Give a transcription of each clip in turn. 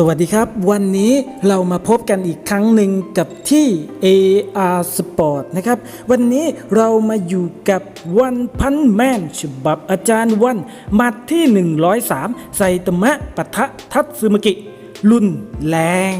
สวัสดีครับวันนี้เรามาพบกันอีกครั้งหนึ่งกับที่ AR Sport นะครับ วันนี้เรามาอยู่กับวันพันแมนฉบับอาจารย์วันมัดที่ 103 ไซตมะปะทะทัตสึมกิ รุนแรง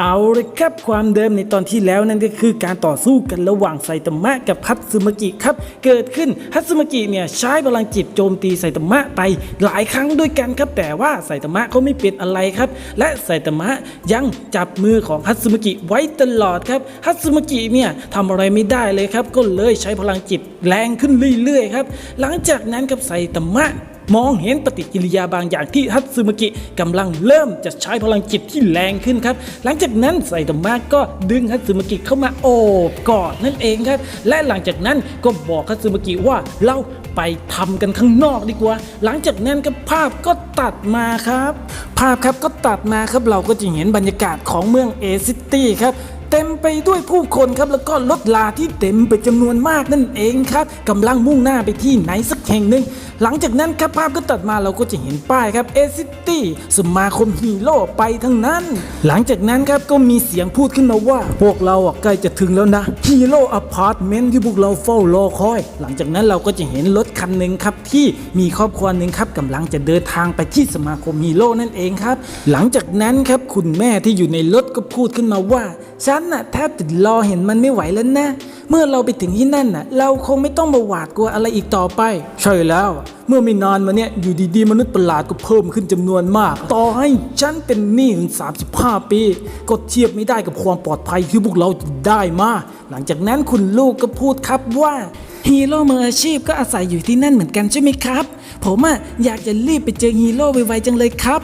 เอาเลยครับความเดิมในตอนที่แล้วนั่นก็คือการต่อสู้กันระหว่างไซตามะกับฮัตสึมกิครับ เกิดขึ้นฮัตสึมกิเนี่ยใช้พลังจิตโจมตีไซตามะไปหลายครั้งด้วยกันครับ แต่ว่าไซตามะเขาไม่เป็นอะไรครับ และไซตามะยังจับมือของฮัตสึมกิไว้ตลอดครับฮัตสึมกิเนี่ยทำอะไรไม่ได้เลยครับ ก็เลยใช้พลังจิตแรงขึ้นเรื่อยๆครับ หลังจากนั้นครับไซตามะ มองเห็นปฏิกิริยาบางอย่างที่ฮัตสึมกิกำลังเริ่มจะใช้พลังจิตที่แรงขึ้นครับ หลังจากนั้นไซตามะก็ดึงฮัตสึมกิเข้ามาโอบกอดนั่นเองครับ และหลังจากนั้นก็บอกฮัตสึมกิว่าเราไปทำกันข้างนอกดีกว่า หลังจากนั้นก็ภาพก็ตัดมาครับ ภาพครับก็ตัดมาครับเราก็จะเห็นบรรยากาศของเมืองเอซิตี้ครับ เต็มไปด้วยผู้คนครับแล้วก็รถลาที่เต็มไปจำนวนมากนั่นเองครับกำลังมุ่งหน้าไปที่ไหนสักแห่งหนึ่งหลังจากนั้นครับภาพก็ตัดมาเราก็จะเห็นป้ายครับเอซิตี้สมาคมฮีโร่ไปทั้งนั้น หลังจากนั้นครับก็มีเสียงพูดขึ้นมาว่า พวกเราใกล้จะถึงแล้วนะฮีโร่อพาร์ตเมนต์ที่พวกเราเฝ้ารอคอย หลังจากนั้นเราก็จะเห็นรถคันหนึ่งครับที่มีครอบครัวหนึ่งครับกำลังจะเดินทางไปที่สมาคมฮีโร่นั่นเองครับ หลังจากนั้นครับคุณแม่ที่อยู่ในรถก็พูดขึ้นมาว่าฉันน่ะแทบจะรอเห็นมันไม่ไหวแล้วนะ เมื่อเราไปถึงที่นั่นน่ะ เราคงไม่ต้องมาหวาดกลัวอะไรอีกต่อไป ใช่แล้ว เมื่อไม่นานมาเนี้ยอยู่ดีๆ มนุษย์ประหลาดก็เพิ่มขึ้นจำนวนมาก ต่อให้ฉันเป็นหนี้ถึง 35 ปี ก็เทียบไม่ได้กับความปลอดภัยที่พวกเราได้มาหลังจากนั้นคุณลูกก็พูดครับว่าฮีโร่มืออาชีพก็อาศัยอยู่ที่นั่นเหมือนกันใช่ไหมครับ ผมอะอยากจะรีบไปเจอฮีโร่ไวๆจังเลยครับ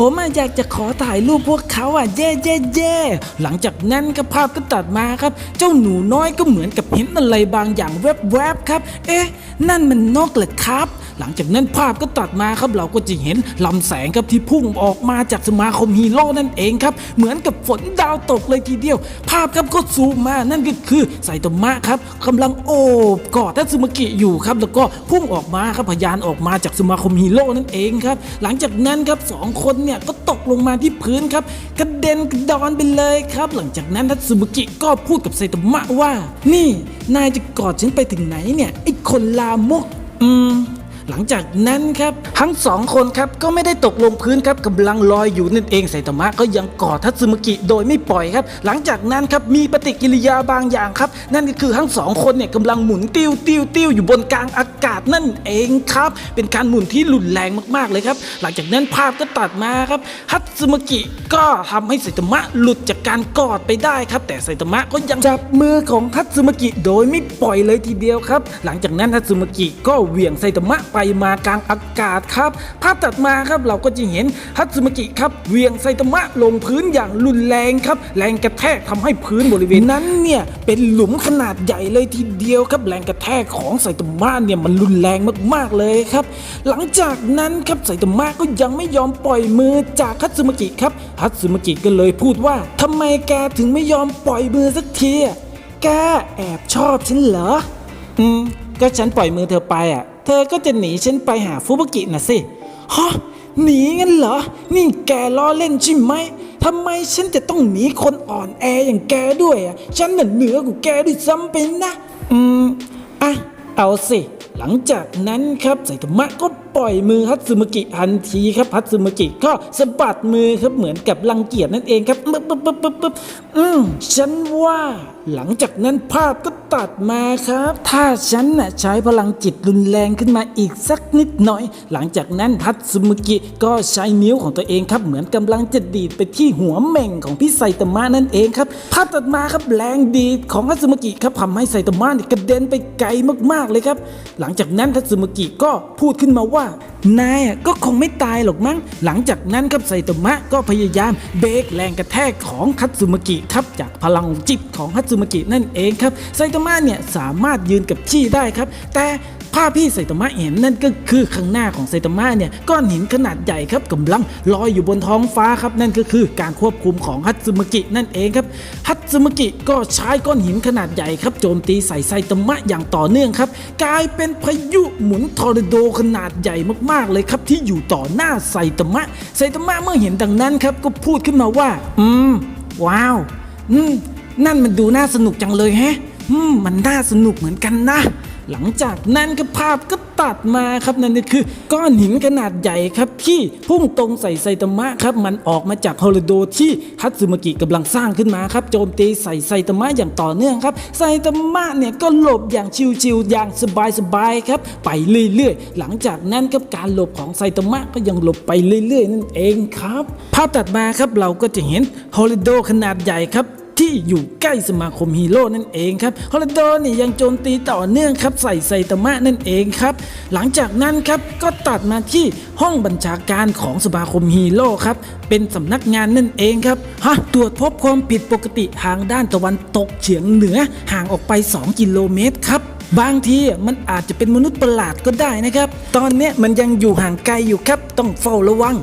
ผมอยากจะขอถ่ายรูปพวกเขาอะเย่เย่เย่หลังจากนั้นก็ภาพก็ตัดมาครับ เจ้าหนูน้อยก็เหมือนกับเห็นอะไรบางอย่างแวบๆครับ เอ๊ะ นั่นมันนกเหรอครับ หลังจากนั้นภาพก็ตัดมาครับ เราก็จะเห็นลำแสงครับที่พุ่งออกมาจากสมาคมฮีโร่นั่นเองครับ เหมือนกับฝนดาวตกเลยทีเดียว ภาพครับก็ซูมมานั่นก็คือไซโตมะครับกำลังโอบกอดทัตสึมากิอยู่ครับ แล้วก็พุ่งออกมาครับพยานออกมาจากสมาคมฮีโร่นั่นเองครับ หลังจากนั้นครับสองคนเนี่ยก็ตกลงมาที่พื้นครับ กระเด็นกระดอนไปเลยครับ หลังจากนั้นทัตสึบุกิก็พูดกับไซโตมะว่า นี่นายจะกอดฉันไปถึงไหนเนี่ยไอ้คนลามก อืม หลังจากนั้นครับทั้งสองคนครับก็ไม่ได้ตกลงพื้นครับกำลังลอยอยู่นั่นเองไซตามะก็ยังกอดทัตสึมากิโดยไม่ปล่อยครับ หลังจากนั้นครับมีปฏิกิริยาบางอย่างครับ นั่นก็คือทั้งสองคนเนี่ยกำลังหมุนติ้วติ้วติ้วอยู่บนกลางอากาศนั่นเองครับ เป็นการหมุนที่รุนแรงมากๆเลยครับ หลังจากนั้นภาพก็ตัดมาครับทัตสึมากิก็ทำให้ไซตามะหลุดจากการกอดไปได้ครับ แต่ไซตามะก็ยังจับมือของทัตสึมากิโดยไม่ปล่อยเลยทีเดียวครับ หลังจากนั้นทัตสึมากิก็เหวี่ยงไซตามะไปมากลางอากาศครับ ภาพตัดมาครับเราก็จะเห็นทัตสึมกิครับเวียงไซตามะลงพื้นอย่างรุนแรงครับแรงกระแทกทำให้พื้นบริเวณนั้นเนี่ยเป็นหลุมขนาดใหญ่เลยทีเดียวครับแรงกระแทกของไซตามะเนี่ยมันรุนแรงมากๆเลยครับ หลังจากนั้นครับไซตามะก็ยังไม่ยอมปล่อยมือจากทัตสึมกิครับทัตสึมกิก็เลยพูดว่าทำไมแกถึงไม่ยอมปล่อยมือสักทีแกแอบชอบฉันเหรอ อืม ก็ฉันปล่อยมือเธอไปอะ เธอก็จะหนีฉันไปหาฟุบกิน่ะสิฮะหนีงั้นเหรอ นี่แกล้อเล่นใช่ไหมทำไมฉันจะต้องหนีคนอ่อนแออย่างแกด้วยอะ ฉันน่ะเหนือกว่าแกด้วยซ้ำไปนะ อืม อะ เอาสิ หลังจากนั้นครับไซตามะก็ปล่อยมือฮัตสึมากิทันทีครับฮัตสึมากิก็สะบัดมือครับเหมือนกับรังเกียจนั่นเองครับปึ๊บปึ๊บปึ๊บปึ๊บปึ๊บอืม ฉันว่า หลังจากนั้นภาพก็ตัดมาครับ ถ้าฉันน่ะใช้พลังจิตรุนแรงขึ้นมาอีกสักนิดหน่อย หลังจากนั้นฮัตสึมากิก็ใช้นิ้วของตัวเองครับ เหมือนกำลังจะดีดไปที่หัวเม่งของพี่ไซตามะนั่นเองครับ ภาพตัดมาครับแรงดีดของฮัตสึมากิครับทำให้ไซตามะเนี่ยกระเด็นไปไกลมากๆเลยครับ หลังจากนั้นทัตสึมากิก็พูดขึ้นมาว่า นายก็คงไม่ตายหรอกมั้ง หลังจากนั้นครับไซโตมะก็พยายามเบรกแรงกระแทกของคัตสึมากิครับจากพลังจิตของคัตสึมากินั่นเองครับไซโตมะเนี่ยสามารถยืนกับที่ได้ครับ แต่ ภาพที่ไซโตมะเห็นนั่นก็คือข้างหน้าของไซโตมะเนี่ยก้อนหินขนาดใหญ่ครับกำลังลอยอยู่บนท้องฟ้าครับนั่นก็คือการควบคุมของฮัตสึมกินั่นเองครับฮัตสึมกิก็ใช้ก้อนหินขนาดใหญ่ครับโจมตีใส่ไซโตมะอย่างต่อเนื่องครับกลายเป็นพายุหมุนทอร์นาโดขนาดใหญ่มากๆเลยครับที่อยู่ต่อหน้าไซตามะไซตามะเมื่อเห็นดังนั้นครับก็พูดขึ้นมาว่า อืม ว้าวอืมนั่นมันดูน่าสนุกจังเลยแฮะอืมมันน่าสนุกเหมือนกันนะ หลังจากนั้นก็ภาพก็ตัดมาครับนั่นก็คือ ก้อนหินขนาดใหญ่ครับที่พุ่งตรงใส่ไซตามะครับมันออกมาจากฮอลโดที่ฮัตสึมากิกำลังสร้างขึ้นมาครับโจมตีใส่ไซตามะอย่างต่อเนื่องครับไซตามะเนี่ยก็หลบอย่างชิวๆอย่างสบายๆครับไปเรื่อยๆ หลังจากนั้นครับการหลบของไซตามะก็ยังหลบไปเรื่อยๆ นั่นเองครับ ภาพตัดมาครับเราก็จะเห็นฮอลโดขนาดใหญ่ครับ ที่อยู่ใกล้สมาคมฮีโร่นั่นเองครับฮอลโดนี่ยังโจมตีต่อเนื่องครับใส่ไซตามะนั่นเองครับ หลังจากนั้นครับก็ตัดมาที่ห้องบัญชาการของสมาคมฮีโร่ครับเป็นสำนักงานนั่นเองครับฮะตรวจพบความผิดปกติทางด้านตะวันตกเฉียงเหนือห่างออกไป 2 กิโลเมตรครับบางทีมันอาจจะเป็นมนุษย์ประหลาดก็ได้นะครับ ตอนนี้มันยังอยู่ห่างไกลอยู่ครับ ต้องเฝ้าระวัง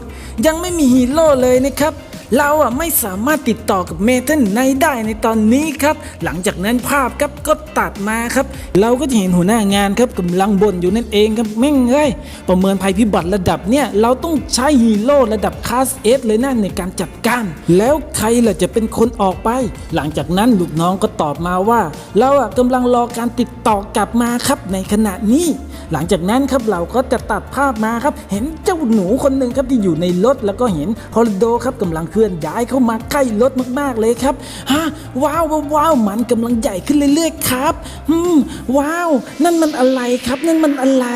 ยังไม่มีฮีโร่เลยนะครับ เราอะไม่สามารถติดต่อกับเมทัลไนได้ในตอนนี้ครับ หลังจากนั้นภาพครับก็ตัดมาครับ เราก็จะเห็นหัวหน้างานครับกำลังบ่นอยู่นั่นเองครับแม่งเอ้ยประเมินภัยพิบัติระดับเนี่ยเราต้องใช้ฮีโร่ระดับคลาสเอสเลยนั่นในการจัดการ แล้วใครล่ะจะเป็นคนออกไป หลังจากนั้นลูกน้องก็ตอบมาว่า เราอะกำลังรอการติดต่อกลับมาครับในขณะนี้ หลังจากนั้นครับเราก็จะตัดภาพมาครับ เห็นเจ้าหนูคนหนึ่งครับที่อยู่ในรถแล้วก็เห็นฮอลโดครับกำลังเคลื่อนย้ายเข้ามาใกล้รถมากๆเลยครับฮะว้าวว้าวาวมันกำลังใหญ่ขึ้นเรื่อยๆครับอืมว้าว นั่นมันอะไรครับ นั่นมันอะไร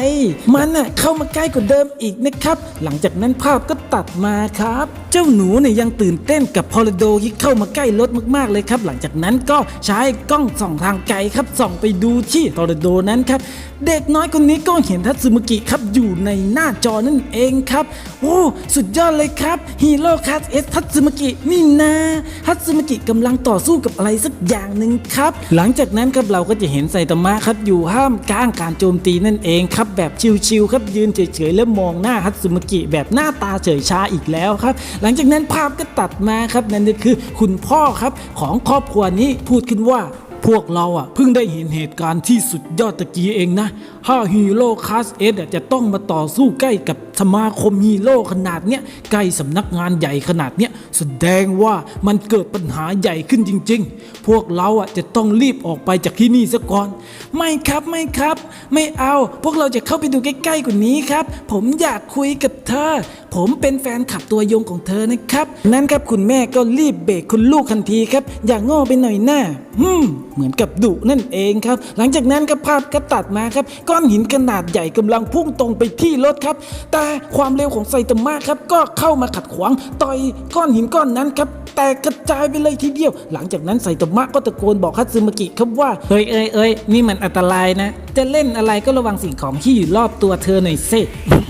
มันอะเข้ามาใกล้กว่าเดิมอีกนะครับ หลังจากนั้นภาพก็ตัดมาครับ เจ้าหนูเนี่ยยังตื่นเต้นกับฮอลโดที่เข้ามาใกล้รถมากๆเลยครับ หลังจากนั้นก็ใช้กล้องส่องทางไกลครับส่องไปดูที่ฮอลโดนั้นครับ เด็กน้อยคนนี้ก็เห็นทัตสึมุกิครับอยู่ในหน้าจอนั่นเองครับ โอ้ สุดยอดเลยครับฮีโร่คัสเอสทัตสึมุกินี่นะทัตสึมุกิกำลังต่อสู้กับอะไรสักอย่างหนึ่งครับ หลังจากนั้นครับเราก็จะเห็นไซตามะครับอยู่ห้ามกลางการโจมตีนั่นเองครับแบบชิวๆครับยืนเฉยๆแล้วมองหน้าทัตสึมุกิแบบหน้าตาเฉยชาอีกแล้วครับ หลังจากนั้นภาพก็ตัดมาครับนั่นก็คือคุณพ่อครับของครอบครัวนี้พูดขึ้นว่าพวกเราอะเพิ่งได้เห็นเหตุการณ์ที่สุดยอดตะกี้เองนะ ถ้าฮีโร่คาสเอสจะต้องมาต่อสู้ใกล้กับ สมาคมฮีโร่ขนาดเนี้ยใกล้สำนักงานใหญ่ขนาดเนี้ยแสดงว่ามันเกิดปัญหาใหญ่ขึ้นจริง ๆ พวกเราอะจะต้องรีบออกไปจากที่นี่ซะก่อน ไม่ครับไม่ครับ ไม่เอาพวกเราจะเข้าไปดูใกล้ๆกว่านี้ครับ ผมอยากคุยกับเธอ ผมเป็นแฟนขับตัวยงของเธอนะครับนั้นครับคุณแม่ก็รีบเบรกคุณลูกทันทีครับ อย่างโง่ไปหน่อยหน้าฮึมเหมือนกับดุนั่นเองครับ หลังจากนั้นก็ภาพก็ตัดมาครับ ก้อนหินขนาดใหญ่กำลังพุ่งตรงไปที่รถครับ แต่ความเร็วของไซตามะครับก็เข้ามาขัดขวางต่อยก้อนหินก้อนนั้นครับแตกกระจายไปเลยทีเดียว หลังจากนั้นไซตามะก็ตะโกนบอกคัตสึมากิครับว่าเฮ้ยเอ้ยเอ้ยนี่มันอันตรายนะ จะเล่นอะไรก็ระวังสิ่งของที่อยู่รอบตัวเธอหน่อยสิ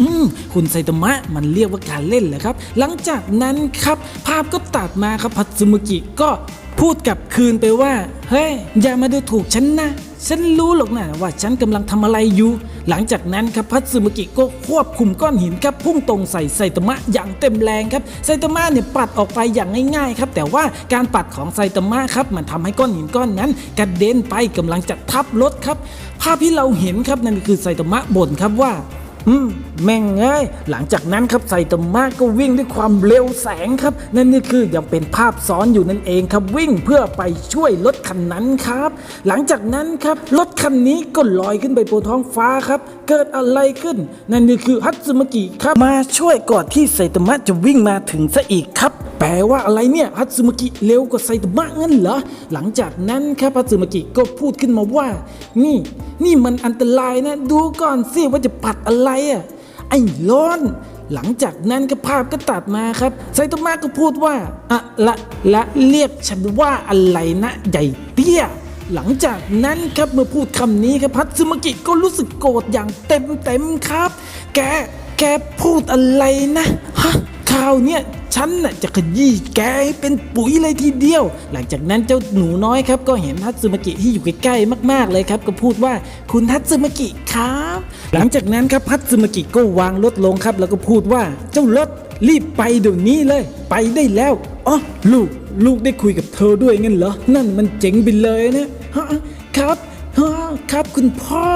อืมคุณไซตามะมันเรียกว่าการเล่นเหรอครับ หลังจากนั้นครับภาพก็ตัดมาครับพัตสึมากิก็พูดกลับคืนไปว่า เฮ้ย อย่ามาดูถูกฉันนะ ฉันรู้หรอกนะว่าฉันกำลังทำอะไรอยู่ หลังจากนั้นครับพัตสึมกิก็ควบคุมก้อนหินครับพุ่งตรงใส่ไซตามะอย่างเต็มแรงครับไซตามะเนี่ยปัดออกไปอย่างง่ายๆครับแต่ว่าการปัดของไซตามะครับมันทำให้ก้อนหินก้อนนั้นกระเด็นไปกำลังจะทับรถครับ ภาพที่เราเห็นครับนั่นคือไซตามะบ่นครับว่า อืมแม่งเอ้ยหลังจากนั้นครับไซตามะก็วิ่งด้วยความเร็วแสงครับ นั่นนี่คือยังเป็นภาพซ้อนอยู่นั่นเองครับวิ่งเพื่อไปช่วยรถคันนั้นครับ หลังจากนั้นครับรถคันนี้ก็ลอยขึ้นไปบนท้องฟ้าครับ เกิดอะไรขึ้น นั่นคือฮัตสึมากิครับ มาช่วยก่อนที่ไซตามะจะวิ่งมาถึงซะอีกครับ แปลว่าอะไรเนี่ยฮัตสึมากิเร็วกว่าไซตามะงั้นเหรอ หลังจากนั้นครับฮัตสึมากิก็พูดขึ้นมาว่า นี่ นี่มันอันตรายนะ ดูก่อนสิว่าจะปัดอะไรอะไอ้ร้อนหลังจากนั้นก็ภาพก็ตัดมาครับไซโตมะก็พูดว่าอะละละเรียกฉันว่าอะไรนะใหญ่เตี้ย หลังจากนั้นครับเมื่อพูดคำนี้ครับพัตซึมากิก็รู้สึกโกรธอย่างเต็มเต็มครับ แก แกพูดอะไรนะ ฮะข่าวเนี่ยฉันน่ะจะขยี้แกให้เป็นปุ๋ยเลยทีเดียว หลังจากนั้นเจ้าหนูน้อยครับ ก็เห็นทัตสึมากิที่อยู่ใกล้ๆมาก ๆเลยครับ ก็พูดว่าคุณทัตสึมากิครับ หลังจากนั้นครับทัตสึมากิก็วางรถลงครับ แล้วก็พูดว่าเจ้ารถรีบไปเดี๋ยวนี้เลย ไปได้แล้วอ๋อลูกลูกได้คุยกับเธอด้วยงั้นเหรอนั่นมันเจ๋งไปเลยนะ ฮะครับฮะครับคุณพ่อ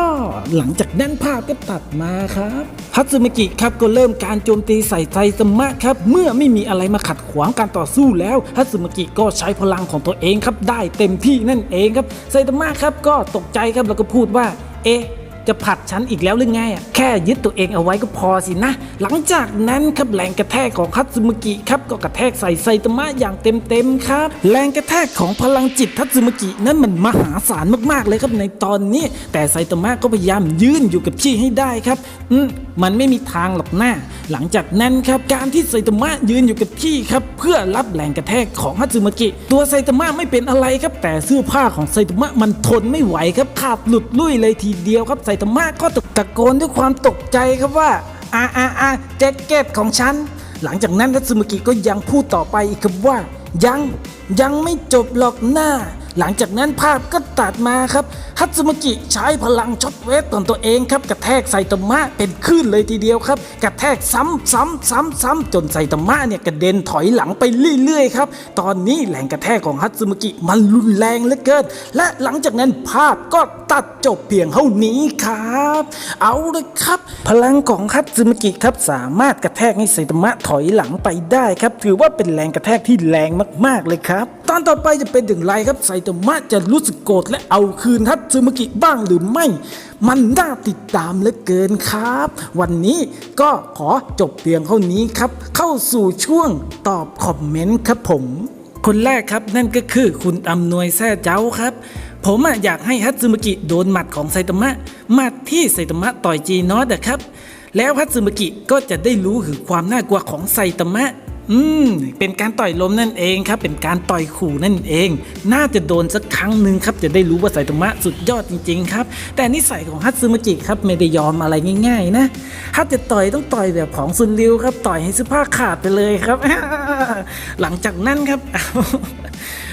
หลังจากนั้นภาพก็ตัดมาครับฮัตสึมิกิครับก็เริ่มการโจมตีใส่ไซตามะครับ เมื่อไม่มีอะไรมาขัดขวางการต่อสู้แล้วฮัตสึมิกิก็ใช้พลังของตัวเองครับ ได้เต็มที่นั่นเองครับไซตามะครับก็ตกใจครับแล้วก็พูดว่า เอ๊ะ จะผลัดฉันอีกแล้วหรือไงอะแค่ยึดตัวเองเอาไว้ก็พอสินะ หลังจากนั้นครับแรงกระแทกของคัตสึมิกิครับก็กระแทกใส่ไซตามะอย่างเต็มๆครับ แรงกระแทกของพลังจิตทัตสึมิกินั้นมันมหาศาลมากๆเลยครับในตอนนี้ แต่ไซตามะก็พยายามยืนอยู่กับที่ให้ได้ครับอืมมันไม่มีทางหรอกหน้า หลังจากนั้นครับการที่ไซตามะยืนอยู่กับที่ครับเพื่อรับแรงกระแทกของฮัตสึมิกิ ตัวไซตามะไม่เป็นอะไรครับแต่เสื้อผ้าของไซตามะมันทนไม่ไหวครับขาดหลุดลุ่ยเลยทีเดียวครับไซตามะก็ตะโกนด้วยความตกใจครับว่าอาอาอาแจ็คเก็ตของฉัน หลังจากนั้นทัตสึมกิก็ยังพูดต่อไปอีกครับว่า ยังยังไม่จบหรอกหน้า หลังจากนั้นภาพก็ตัดมาครับฮัตสึมิกิใช้พลังช็อตเวฟตนตัวเองครับกระแทกไซตามะเป็นคลื่นเลยทีเดียวครับ กระแทกซ้ำซ้ำซ้ำซ้ำจนไซตามะเนี่ยกระเด็นถอยหลังไปเรื่อยๆครับตอนนี้แรงกระแทกของฮัตสึมิกิมันรุนแรงเหลือเกินและหลังจากนั้นภาพก็ตัดจบเพียงเท่านี้ครับ เอาเลยครับ พลังของฮัตสึมิกิครับสามารถกระแทกให้ไซตามะถอยหลังไปได้ครับ ถือว่าเป็นแรงกระแทกที่แรงมากๆเลยครับ ตอนต่อไปจะเป็นอย่างไรครับไซตมะจะรู้สึกโกรธและเอาคืนฮัตสึมิกิบ้างหรือไม่ มันน่าติดตามเหลือเกินครับ วันนี้ก็ขอจบเพียงเท่านี้ครับ เข้าสู่ช่วงตอบคอมเมนต์ครับผม คนแรกครับนั่นก็คือคุณอำนวยแซ่เจ้าครับผมอยากให้ฮัตสึมิกิโดนหมัดของไซตามะหมัดที่ไซตามะต่อยจีนอสอะครับ แล้วฮัตสึมิกิก็จะได้รู้ถึงความน่ากลัวของไซตามะ อืม เป็นการต่อยลมนั่นเองครับ เป็นการต่อยขู่นั่นเอง น่าจะโดนสักครั้งหนึ่งครับ จะได้รู้ว่าไซตามะสุดยอดจริงๆครับ แต่นิสัยของฮัตสึมิกิครับไม่ได้ยอมอะไรง่ายๆ นะถ้าจะต่อยต้องต่อยแบบของซุนริวครับ ต่อยให้เสื้อผ้าขาดไปเลยครับ หลังจากนั้นครับ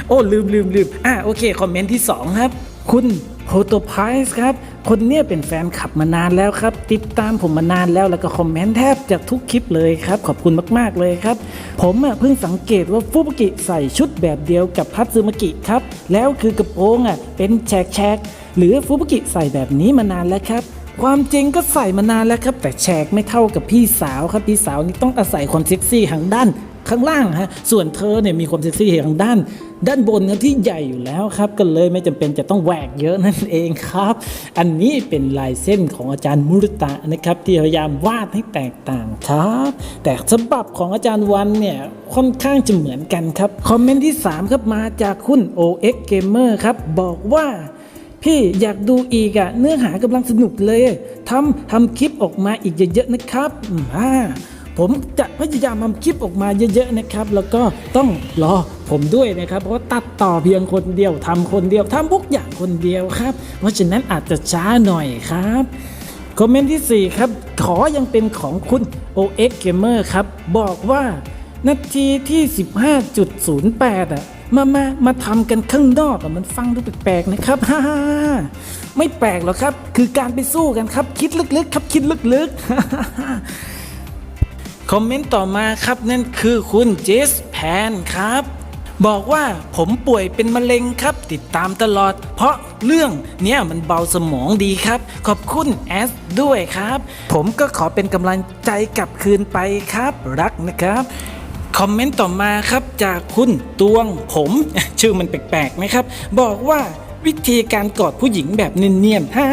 โอ้ลืมลืมลืมอะโอเค คอมเมนต์ที่ 2 ครับ คุณ โฮโตไพส์ครับ คนเนี้ยเป็นแฟนคลับมานานแล้วครับ ติดตามผมมานานแล้วแล้วก็คอมเมนต์แทบจากทุกคลิปเลยครับ ขอบคุณมากๆเลยครับ ผมอะเพิ่งสังเกตว่าฟุบุกิใส่ชุดแบบเดียวกับพัตซึมกิครับ แล้วคือกระโปรงอะเป็นแฉกแฉกๆหรือฟุบุกิใส่แบบนี้มานานแล้วครับความจริงก็ใส่มานานแล้วครับ แต่แฉกไม่เท่ากับพี่สาวครับ พี่สาวนี่ต้องอาศัยความเซ็กซี่ทางด้าน ข้างล่างฮะส่วนเธอเนี่ยมีความเซ็กซี่ทางด้าน ด้านบนที่ใหญ่อยู่แล้วครับก็เลยไม่จำเป็นจะต้องแหวกเยอะนั่นเองครับ อันนี้เป็นลายเส้นของอาจารย์มุรตะนะครับ ที่พยายามวาดให้แตกต่างครับ แต่ฉบับของอาจารย์วันเนี่ยค่อนข้างจะเหมือนกันครับคอมเมนต์ที่ 3 ครับมาจากคุณ OX Gamer ครับบอกว่าพี่อยากดูอีกอะเนื้อหากำลังสนุกเลยทำทำคลิปออกมาอีกเยอะๆนะครับอ่า ผมจะพยายามทำคลิปออกมาเยอะๆนะครับ แล้วก็ต้องรอผมด้วยนะครับ เพราะตัดต่อเพียงคนเดียวทำคนเดียวทำทุกอย่างคนเดียวครับ เพราะฉะนั้นอาจจะช้าหน่อยครับคอมเมนต์ที่ 4 ครับ ขอยังเป็นของคุณ OX Gamer ครับ บอกว่านาทีที่ 15.08อะมา มา มาทำกันข้างนอกอ่มันฟังดูแปลกๆนะครับฮ่าๆไม่แปลกหรอกครับ คือการไปสู้กันครับ คิดลึกๆ ครับ คิดลึกๆ คอมเมนต์ต่อมาครับนั่นคือคุณเจสแพนครับบอกว่าผมป่วยเป็นมะเร็งครับ ติดตามตลอด เพราะเรื่องเนี้ยมันเบาสมองดีครับ ขอบคุณแอสด้วยครับ ผมก็ขอเป็นกำลังใจกลับคืนไปครับ รักนะครับ คอมเมนต์ต่อมาครับจากคุณตวงผม ชื่อมันแปลกๆไหมครับ บอกว่า วิธีการกอดผู้หญิงแบบเนียนๆฮ่า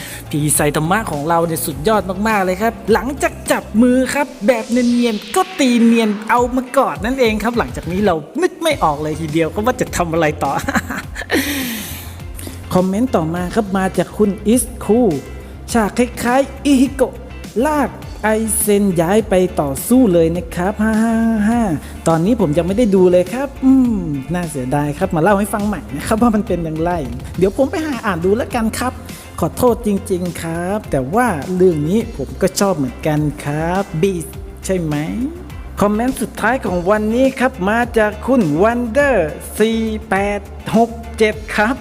ๆพี่ไซตามะของเราเนี่ยสุดยอดมากๆเลยครับ หลังจากจับมือครับ แบบเนียนๆก็ตีเนียนเอามากอดนั่นเองครับ หลังจากนี้เรานึกไม่ออกเลยทีเดียวก็ว่าจะทำอะไรต่อ คอมเมนต์ต่อมาครับมาจากคุณอิสคูฉากคล้ายๆอิฮิโกะลาก ไอเซนย้ายไปต่อสู้เลยนะครับฮ่าฮ่าฮ่าตอนนี้ผมยังไม่ได้ดูเลยครับ อืม น่าเสียดายครับ มาเล่าให้ฟังใหม่นะครับว่ามันเป็นอย่างไร เดี๋ยวผมไปหาอ่านดูแล้วกันครับ ขอโทษจริง ๆครับ แต่ว่าเรื่องนี้ผมก็ชอบเหมือนกันครับบีใช่ไหมคอมเมนต์สุดท้ายของวันนี้ครับ มาจากคุณ Wonder 4867 ครับ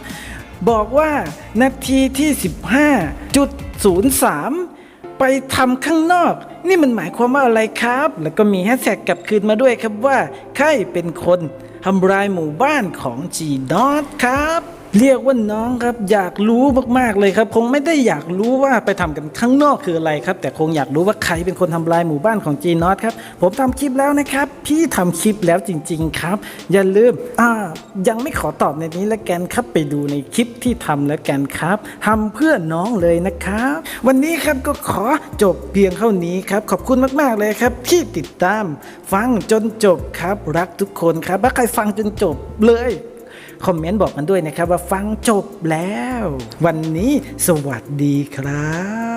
บอกว่านาทีที่ 15.03 ไปทำข้างนอก นี่มันหมายความว่าอะไรครับ แล้วก็มีแฮชแท็กกลับคืนมาด้วยครับว่าใครเป็นคนทำลายหมู่บ้านของจีนอตครับเรียกว่าน้องครับอยากรู้มากๆเลยครับ คงไม่ได้อยากรู้ว่าไปทำกันข้างนอกคืออะไรครับ แต่คงอยากรู้ว่าใครเป็นคนทำลายหมู่บ้านของจีนอตครับ ผมทำคลิปแล้วนะครับ พี่ทำคลิปแล้วจริง ๆ ครับ อย่าลืมอ่ายังไม่ขอตอบในนี้แล้วกันครับไปดูในคลิปที่ทำแล้วกันครับทำเพื่อน้องเลยนะครับ วันนี้ครับก็ขอจบเพียงเท่านี้ครับ ขอบคุณมากๆเลยครับ ที่ติดตาม ฟังจนจบครับ รักทุกคนครับถ้าใครฟังจนจบเลยคอมเมนต์บอกกันด้วยนะครับว่าฟังจบแล้ว วันนี้สวัสดีครับ